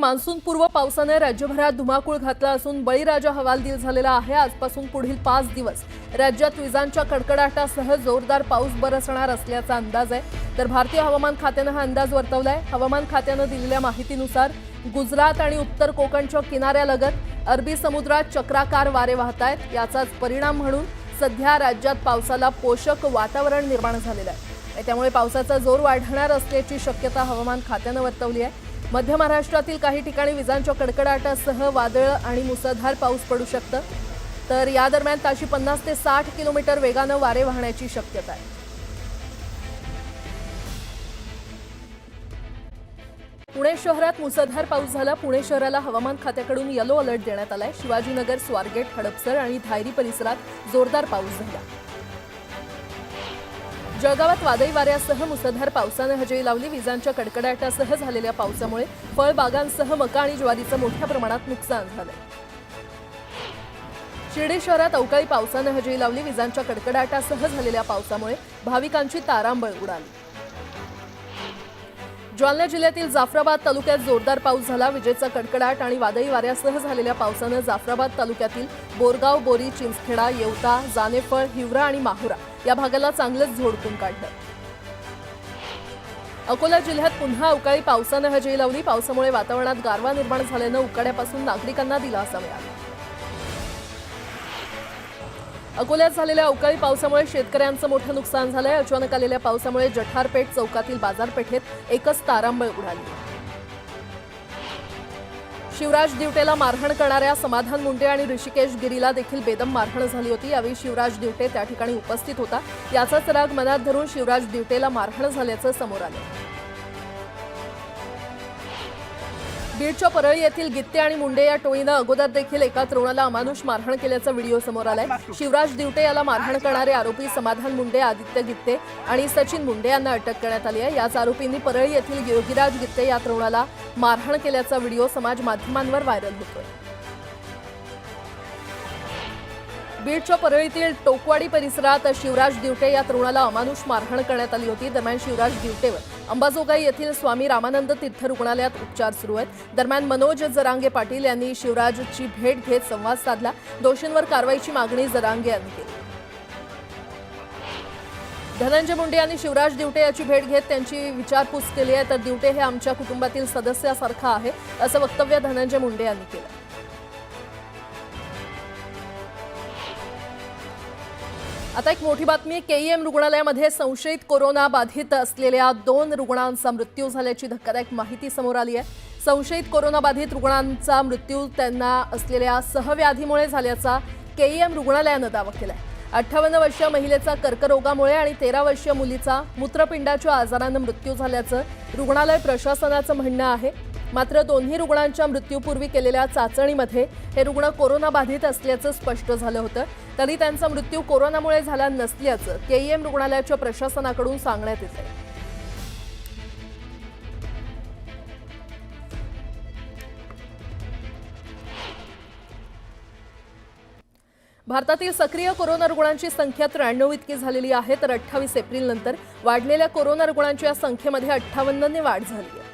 मान्सूनपूर्व पावसाने राज्यभरात धुमाकूळ घातला असून बळीराजा हवालदिल झालेला आहे. आजपासून पुढील पाच दिवस राज्यात विजांच्या कडकडाटासह जोरदार पाऊस बरसणार असल्याचा अंदाज आहे. तर भारतीय हवामान खात्यानं हा अंदाज वर्तवलाय. हवामान खात्यानं दिलेल्या माहितीनुसार गुजरात आणि उत्तर कोकणच्या किनाऱ्यालगत अरबी समुद्रात चक्राकार वारे वाहत आहेत याचाच परिणाम म्हणून सध्या राज्यात पावसाला पोषक वातावरण निर्माण झालेलं आहे. त्यामुळे पावसाचा जोर वाढणार असल्याची शक्यता हवामान खात्यानं वर्तवली आहे. मध्य महाराष्ट्रातील काही ठिकाणी विजांच्या कडकडाटासह वादळ आणि मुसळधार पाऊस पडू शकतं. तर या दरम्यान ताशी पन्नास ते साठ किलोमीटर वेगानं वारे वाहण्याची शक्यता आहे. पुणे शहरात मुसळधार पाऊस झाला. पुणे शहराला हवामान खात्याकडून येलो अलर्ट देण्यात आलाय. शिवाजीनगर स्वारगेट हडपसर आणि धायरी परिसरात जोरदार पाऊस झाला. जळगावात वादळी वाऱ्यासह मुसळधार पावसानं हजेरी लावली. विजांच्या कडकडाटासह झालेल्या पावसामुळे फळबागांसह मका आणि ज्वारीचं मोठ्या प्रमाणात नुकसान झालं शिर्डी शहरात अवकाळी पावसानं हजेरी लावली. विजांच्या कडकडाटासह झालेल्या पावसामुळे भाविकांची तारांबळ उडाली. जालना जिल्ह्यातील जाफराबाद तालुक्यात जोरदार पाऊस झाला. विजेचा कडकडाट आणि वादळी वाऱ्यासह झालेल्या पावसानं जाफराबाद तालुक्यातील बोरगाव बोरी चिंचखेडा येवता जानेफळ हिवरा आणि माहुरा या भागाला चांगलंच झोडपून काढलं. अकोला जिल्ह्यात पुन्हा अवकाळी पावसानं हजेरी लावली. पावसामुळे वातावरणात गारवा निर्माण झाल्यानं उकाड्यापासून नागरिकांना दिलासा मिळाला. अकोल्यात झालेल्या अवकाळी पावसामुळे शेतकऱ्यांचं मोठं नुकसान झालंय. अचानक आलेल्या पावसामुळे जठारपेठ चौकातील बाजारपेठेत एकच तारांबळ उडाली. शिवराज दिवटेला मारहाण करणाऱ्या समाधान मुंडे आणि ऋषिकेश गिरीला देखील बेदम मारहाण झाली होती. यावेळी शिवराज दिवटे त्या ठिकाणी उपस्थित होता. याचाच राग मनात धरून शिवराज दिवटेला मारहाण झाल्याचं समोर आलं. बीडच्या परळी येथील गित्ते आणि मुंडे या टोळीनं अगोदर देखील एका तरुणाला अमानुष मारहाण केल्याचा व्हिडिओ समोर आलाय. शिवराज दिवटे याला मारहाण करणारे आरोपी समाधान मुंडे आदित्य गित्ते आणि सचिन मुंडे यांना अटक करण्यात आली आहे. याच आरोपींनी परळी येथील योगीराज गित्ते या तरुणाला मारहाण केल्याचा व्हिडिओ समाज माध्यमांवर व्हायरल होतोय. बीडच्या परळीतील टोकवाडी परिसरात शिवराज दिवटे या तरुणाला अमानुष मारहाण करण्यात आली होती. दरम्यान शिवराज दिवटेवर अंबाजोगाई येथील स्वामी रामानंद तीर्थ रुग्णालयात उपचार सुरू आहेत. दरम्यान मनोज जरांगे पाटील यांनी शिवराजची भेट घेत संवाद साधला. दोषींवर कारवाईची मागणी जरांगे यांनी केली. धनंजय मुंडे यांनी शिवराज दिवटे याची भेट घेत त्यांची विचारपूस केली आहे. तर दिवटे हे आमच्या कुटुंबातील सदस्यासारखं आहे असं वक्तव्य धनंजय मुंडे यांनी केलं. आता एक मोठी बातमी केईएम रुग्णालयामध्ये संशयित कोरोना बाधित असलेल्या दोन रुग्णांचा मृत्यू झाल्याची धक्कादायक माहिती समोर आली आहे. संशयित कोरोना बाधित रुग्णांचा मृत्यू त्यांना असलेल्या सहव्याधीमुळे झाल्याचा केईएम रुग्णालयानं दावा केला आहे अठ्ठावन्न वर्षीय महिलेचा कर्करोगामुळे आणि तेरा वर्षीय मुलीचा मूत्रपिंडाच्या आजारानं मृत्यू झाल्याचं रुग्णालय प्रशासनाचं म्हणणं आहे. मात्र दोन्ही रुग्णांच्या मृत्यूपूर्वी केलेल्या चाचणीमध्ये हे रुग्ण कोरोना बाधित असल्याचं स्पष्ट झालं होतं. तरी त्यांचा मृत्यू कोरोनामुळे झाला नसल्याचं केईएम रुग्णालयाच्या प्रशासनाकडून सांगण्यात येते भारतातील सक्रिय कोरोना रुग्णांची संख्या त्र्याण्णव इतकी झालेली आहे तर अठ्ठावीस एप्रिल नंतर वाढलेल्या कोरोना रुग्णांच्या संख्येमध्ये अठ्ठावन्नने वाढ झाली आहे.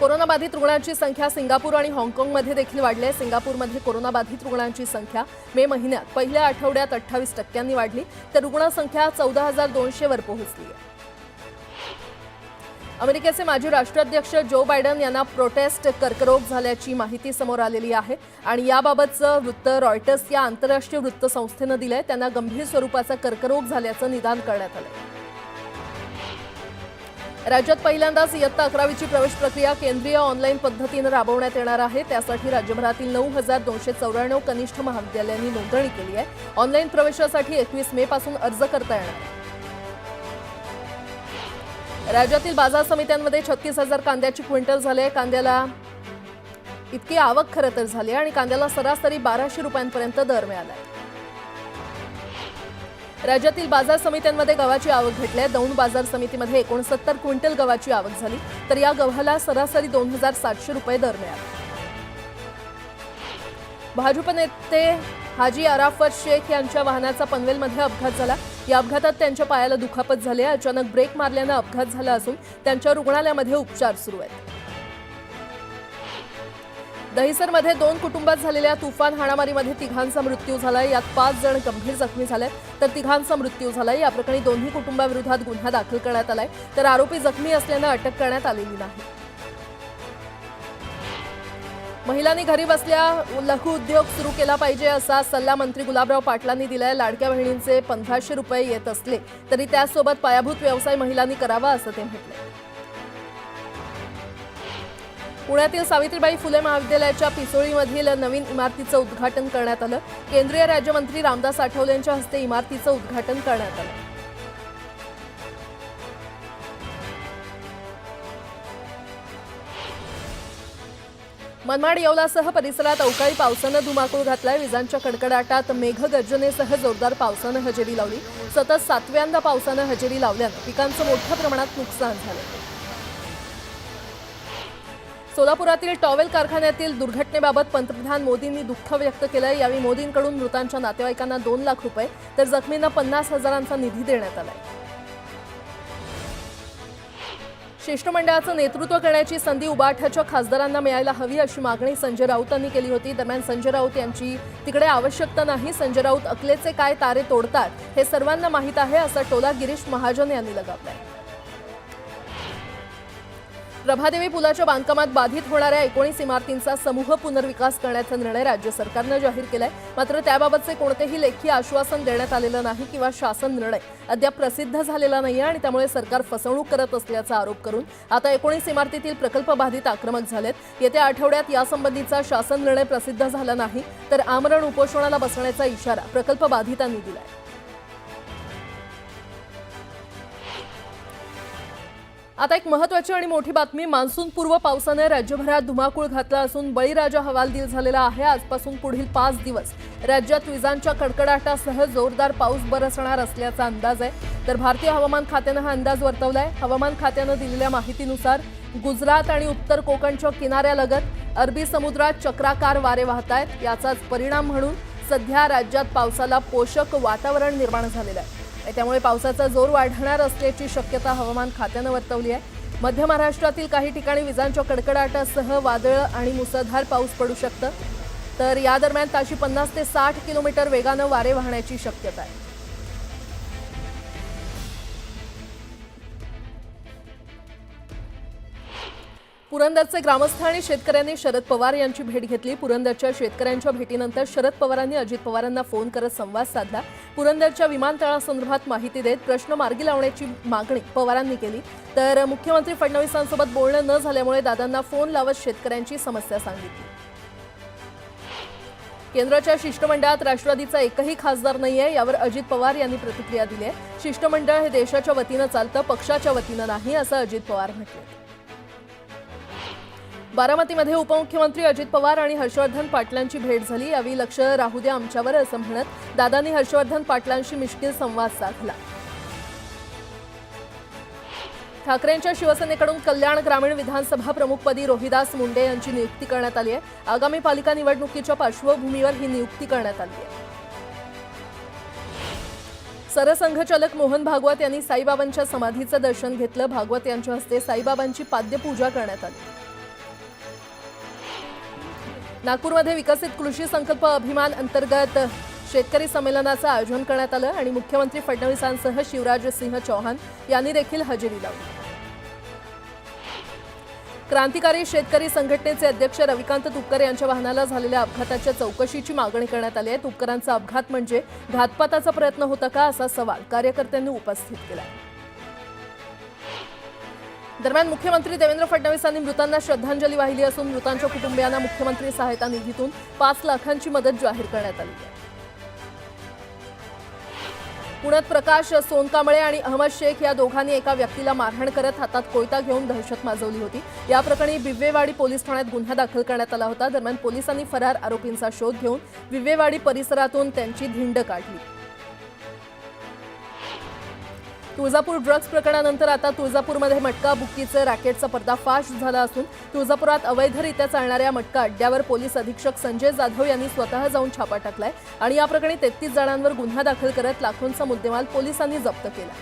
कोरोनाबाधित रुग्णांची संख्या सिंगापूर आणि हाँगकाँगमध्ये देखील वाढली आहे. सिंगापूरमध्ये कोरोनाबाधित रुग्णांची संख्या मे महिन्यात पहिल्या आठवड्यात अठ्ठावीस टक्क्यांनी वाढली. तर रुग्णसंख्या चौदा हजार दोनशेवर पोहोचली आहे. अमेरिकेचे माजी राष्ट्राध्यक्ष जो बायडन यांना प्रोटेस्ट कर्करोग झाल्याची माहिती समोर आलेली आहे. आणि याबाबतचं वृत्त रॉयटर्स या आंतरराष्ट्रीय वृत्तसंस्थेनं दिलं दिलंय. त्यांना गंभीर स्वरूपाचा कर्करोग झाल्याचं निदान करण्यात आलंय. राज्यात पहिल्यांदाच इयत्ता अकरावीची प्रवेश प्रक्रिया केंद्रीय ऑनलाईन पद्धतीनं राबवण्यात येणार आहे. त्यासाठी राज्यभरातील नऊ हजार दोनशे चौऱ्याण्णव कनिष्ठ महाविद्यालयांनी नोंदणी केली आहे. ऑनलाईन प्रवेशासाठी एकवीस मे पासून अर्ज करता येणार राज्यातील बाजार समित्यांमध्ये छत्तीस हजार कांद्याची क्विंटल झाले कांद्याला इतकी आवक खरं तर झाली आहे आणि कांद्याला सरासरी बाराशे रुपयांपर्यंत दर मिळाला आहे. राज्यातील बाजार समित्यांमध्ये गव्हाची आवक घटली आहे. दौंड बाजार समितीमध्ये एकोणसत्तर क्विंटल गव्हाची आवक झाली. तर या गव्हाला सरासरी दोन हजार सातशे रुपये दर मिळाला. भाजप नेते हाजी अराफत शेख यांच्या वाहनाचा पनवेलमध्ये अपघात झाला. या अपघातात त्यांच्या पायाला दुखापत झाली आहे. अचानक ब्रेक मारल्यानं अपघात झाला असून त्यांच्या रुग्णालयामध्ये उपचार सुरू आहेत. दहिसरमध्ये दोन कुटुंबात झालेल्या तुफान हाणामारीमध्ये तिघांचा मृत्यू झालाय. यात पाच जण गंभीर जखमी झाले तर तिघांचा मृत्यू झालाय. या प्रकरणी दोन्ही कुटुंबाविरोधात गुन्हा दाखल करण्यात आलाय. तर आरोपी जखमी असल्यानं अटक करण्यात आलेली नाही. महिलांनी घरी बसल्या लघु उद्योग सुरू केला पाहिजे असा सल्ला मंत्री गुलाबराव पाटलांनी दिलाय. लाडक्या बहिणींचे पंधराशे रुपये येत असले तरी त्यासोबत पायाभूत व्यवसाय महिलांनी करावा असं ते म्हटलं. पुण्यातील सावित्रीबाई फुले महाविद्यालयाच्या पिसोळीमधील नवीन इमारतीचं उद्घाटन करण्यात आलं. केंद्रीय राज्यमंत्री रामदास आठवले यांच्या हस्ते इमारतीचं उद्घाटन करण्यात आलं. मनमाड येवलासह परिसरात अवकाळी पावसानं धुमाकूळ घातलाय. विजांच्या कडकडाटात मेघगर्जनेसह जोरदार पावसानं हजेरी लावली. सतत सातव्यांदा पावसानं हजेरी लावल्यानं पिकांचं मोठ्या प्रमाणात नुकसान झालं. सोलापुरातील टॉवेल कारखान्यातील दुर्घटनेबाबत पंतप्रधान मोदींनी दुःख व्यक्त केलं यावेळी मोदींकडून मृतांच्या नातेवाईकांना दोन लाख रुपये तर जखमींना पन्नास हजारांचा निधी देण्यात आलाय. शिष्टमंडळाचं नेतृत्व करण्याची संधी उबाठाच्या खासदारांना मिळायला हवी अशी मागणी संजय राऊतांनी केली होती. दरम्यान संजय राऊत यांची तिकडे आवश्यकता नाही संजय राऊत अकलेचे काय तारे तोडतात हे सर्वांना माहीत आहे असा टोला गिरीश महाजन यांनी लगावलाय. प्रभादेवी पुलाच्या बांधकामात बाधित होणाऱ्या एकोणीस इमारतींचा समूह पुनर्विकास करण्याचा निर्णय राज्य सरकारनं जाहीर केलाय. मात्र त्याबाबतचे कोणतेही लेखी आश्वासन देण्यात आलेलं नाही किंवा शासन निर्णय अद्याप प्रसिद्ध झालेला नाही आणि त्यामुळे सरकार फसवणूक करत असल्याचा आरोप करून आता एकोणीस इमारतीतील प्रकल्प बाधित आक्रमक झालेत. येत्या आठवड्यात यासंबंधीचा शासन निर्णय प्रसिद्ध झाला नाही तर आमरण उपोषणाला बसण्याचा इशारा प्रकल्प बाधितांनी दिलाय. आता एक महत्वाची आणि मोठी बातमी मान्सून पूर्व पावसाने राज्यभरात धुमाकूळ घातला असून बळीराजा हवालदिल झालेला आहे. आजपासून पुढील पाच दिवस राज्यात विजांच्या कडकडाटासह जोरदार पाऊस बरसणार असल्याचा अंदाज आहे. तर भारतीय हवामान खात्यानं हा अंदाज वर्तवलाय. हवामान खात्यानं दिलेल्या माहितीनुसार गुजरात आणि उत्तर कोकणच्या किनाऱ्यालगत अरबी समुद्रात चक्राकार वारे वाहत आहेत याचाच परिणाम म्हणून सध्या राज्यात पावसाला पोषक वातावरण निर्माण झालेलं आहे. त्यामुळे पावसाचा जोर वाढणार असल्याची शक्यता हवामान खात्यानं वर्तवली आहे. मध्य महाराष्ट्रातील काही ठिकाणी विजांच्या कडकडाटासह वादळ आणि मुसळधार पाऊस पडू शकतं. तर या दरम्यान ताशी पन्नास ते साठ किलोमीटर वेगानं वारे वाहण्याची शक्यता आहे. पुरंदरचे ग्रामस्थ आणि शेतकऱ्यांनी शरद पवार यांची भेट घेतली. पुरंदरच्या शेतकऱ्यांच्या भेटीनंतर शरद पवारांनी अजित पवारांना फोन करत संवाद साधला. पुरंदरच्या विमानतळासंदर्भात माहिती देत प्रश्न मार्गी लावण्याची मागणी पवारांनी केली. तर मुख्यमंत्री फडणवीसांसोबत बोलणं न झाल्यामुळे दादांना फोन लावत शेतकऱ्यांची समस्या सांगितली. केंद्राच्या शिष्टमंडळात राष्ट्रवादीचा एकही खासदार नाहीये यावर अजित पवार यांनी प्रतिक्रिया दिली आहे. शिष्टमंडळ हे देशाच्या वतीनं चालतं पक्षाच्या वतीनं नाही असं अजित पवार म्हटलं. बारामतीमध्ये उपमुख्यमंत्री अजित पवार आणि हर्षवर्धन पाटलांची भेट झाली. यावेळी लक्ष राहू द्या आमच्यावर असं म्हणत दादांनी हर्षवर्धन पाटलांशी मिश्किल संवाद साधला. ठाकरेंच्या शिवसेनेकडून कल्याण ग्रामीण विधानसभा प्रमुखपदी रोहिदास मुंडे यांची नियुक्ती करण्यात आली आहे. आगामी पालिका निवडणुकीच्या पार्श्वभूमीवर ही नियुक्ती करण्यात आली आहे. सरसंघचालक मोहन भागवत यांनी साईबाबांच्या समाधीचं दर्शन घेतलं. भागवत यांच्या हस्ते साईबाबांची पाद्यपूजा करण्यात आली. नागपूरमध्ये विकसित कृषी संकल्प अभिमान अंतर्गत शेतकरी संमेलनाचं आयोजन करण्यात आलं आणि मुख्यमंत्री फडणवीसांसह शिवराज सिंह चौहान यांनी देखील हजेरी लावली. क्रांतिकारी शेतकरी संघटनेचे अध्यक्ष रविकांत तुपकर यांच्या वाहनाला झालेल्या अपघाताच्या चौकशीची मागणी करण्यात आली आहे. तुपकरांचा अपघात म्हणजे घातपाताचा प्रयत्न होता का असा सवाल कार्यकर्त्यांनी उपस्थित केला दरम्यान मुख्यमंत्री देवेंद्र फडणवीसांनी मृतांना श्रद्धांजली वाहिली असून मृतांच्या कुटुंबियांना मुख्यमंत्री सहायता निधीतून पाच लाखांची मदत जाहीर करण्यात आली आहे. पुण्यात प्रकाश सोनकांबळे आणि अहमद शेख या दोघांनी एका व्यक्तीला मारहाण करत हातात कोयता घेऊन दहशत माजवली होती. या प्रकरणी बिव्वेवाडी पोलीस ठाण्यात गुन्हा दाखल करण्यात आला होता. दरम्यान पोलिसांनी फरार आरोपींचा शोध घेऊन बिव्वेवाडी परिसरातून त्यांची धिंड काढली. तुळजापूर ड्रग्ज प्रकरणानंतर आता तुळजापूरमध्ये मटका बुक्कीचं रॅकेटचा पर्दाफाश झाला असून तुळजापुरात अवैधरित्या चालणाऱ्या मटका अड्ड्यावर पोलीस अधीक्षक संजय जाधव यांनी स्वतः जाऊन छापा टाकलाय आणि या प्रकरणी तेहतीस जणांवर गुन्हा दाखल करत लाखोंचा मुद्देमाल पोलिसांनी जप्त केला.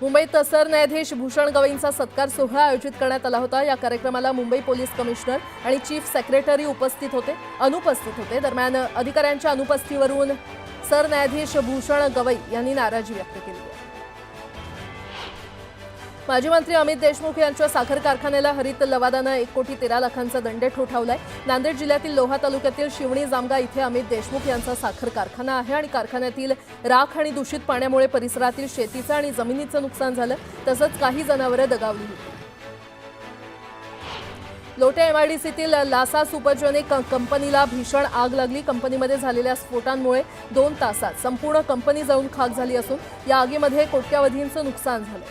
मुंबईत सरन्यायाधीश भूषण गवईंचा सत्कार सोहळा आयोजित करण्यात आला होता. या कार्यक्रमाला मुंबई पोलीस कमिशनर आणि चीफ सेक्रेटरी उपस्थित होते अनुपस्थित होते. दरम्यान अधिकाऱ्यांच्या अनुपस्थितीवरून सरन्यायाधीश भूषण गवई यांनी नाराजी व्यक्त केली आहे. माजी मंत्री अमित देशमुख यांच्या साखर कारखान्याला हरित लवादानं एक कोटी तेरा लाखांचा दंड ठोठावलाय. नांदेड जिल्ह्यातील लोहा तालुक्यातील शिवणी जामगा इथे अमित देशमुख यांचा साखर कारखाना आहे आणि कारखान्यातील राख आणि दूषित पाण्यामुळे परिसरातील शेतीचं आणि जमिनीचं नुकसान झालं तसंच काही जनावरं दगावली होती. लोटे एमआयडीसीतील लासा सुपरजोनिक कंपनीला भीषण आग लागली. कंपनीमध्ये झालेल्या स्फोटांमुळे दोन तासात संपूर्ण कंपनी जळून खाक झाली असून या आगीमध्ये कोट्यावधींचं नुकसान झालं.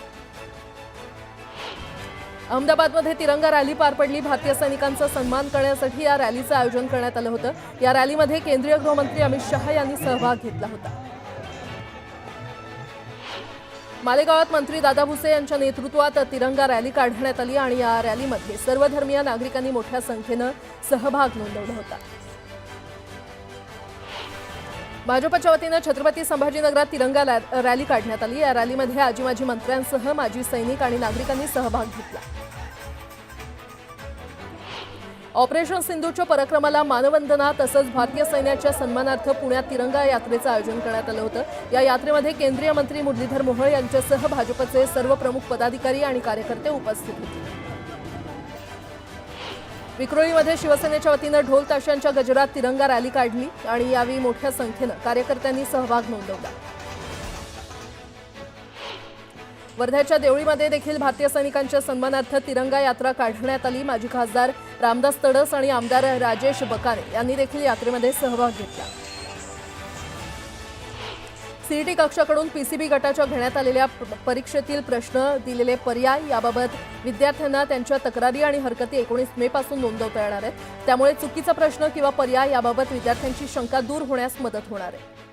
अहमदाबादमध्ये तिरंगा रॅली पार पडली. भारतीय सैनिकांचा सन्मान करण्यासाठी या रॅलीचं आयोजन करण्यात आलं होतं. या रॅलीमध्ये केंद्रीय गृहमंत्री अमित शहा यांनी सहभाग घेतला होता. मालेगावात मंत्री दादा भुसे यांच्या नेतृत्वात तिरंगा रॅली काढण्यात आली आणि या रॅलीमध्ये सर्वधर्मीय नागरिकांनी मोठ्या संख्येनं सहभाग नोंदवला होता. भाजपच्या वतीनं छत्रपती संभाजीनगरात तिरंगा रॅली काढण्यात आली. या रॅलीमध्ये आजी माजी मंत्र्यांसह माजी सैनिक आणि नागरिकांनी सहभाग घेतला. ऑपरेशन सिंधूच्या पराक्रमाला मानवंदना तसंच भारतीय सैन्याच्या सन्मानार्थ पुण्यात तिरंगा यात्रेचं आयोजन करण्यात आलं होतं. या यात्रेमध्ये केंद्रीय मंत्री मुरलीधर मोहोळ यांच्यासह भाजपचे सर्व प्रमुख पदाधिकारी आणि कार्यकर्ते उपस्थित होते. विक्रोळीमध्ये शिवसेनेच्या वतीनं ढोल ताशांच्या गजरात तिरंगा रॅली काढली आणि यावेळी मोठ्या संख्येनं कार्यकर्त्यांनी सहभाग नोंदवला. वर्ध्याच्या देवळीमध्ये देखील भारतीय सैनिकांच्या सन्मानार्थ तिरंगा यात्रा काढण्यात आली. माजी खासदार रामदास तडस आणि आमदार राजेश बकाने यांनी देखील यात्रेमध्ये सहभाग घेतला. सीईटी कक्षाकडून पीसीबी गटाच्या घेण्यात आलेल्या प- परीक्षेतील प्रश्न दिलेले पर्याय याबाबत विद्यार्थ्यांना त्यांच्या तक्रारी आणि हरकती एकोणीस मे पासून नोंदवता येणार आहेत. त्यामुळे चुकीचा प्रश्न किंवा पर्याय याबाबत विद्यार्थ्यांची शंका दूर होण्यास मदत होणार आहे.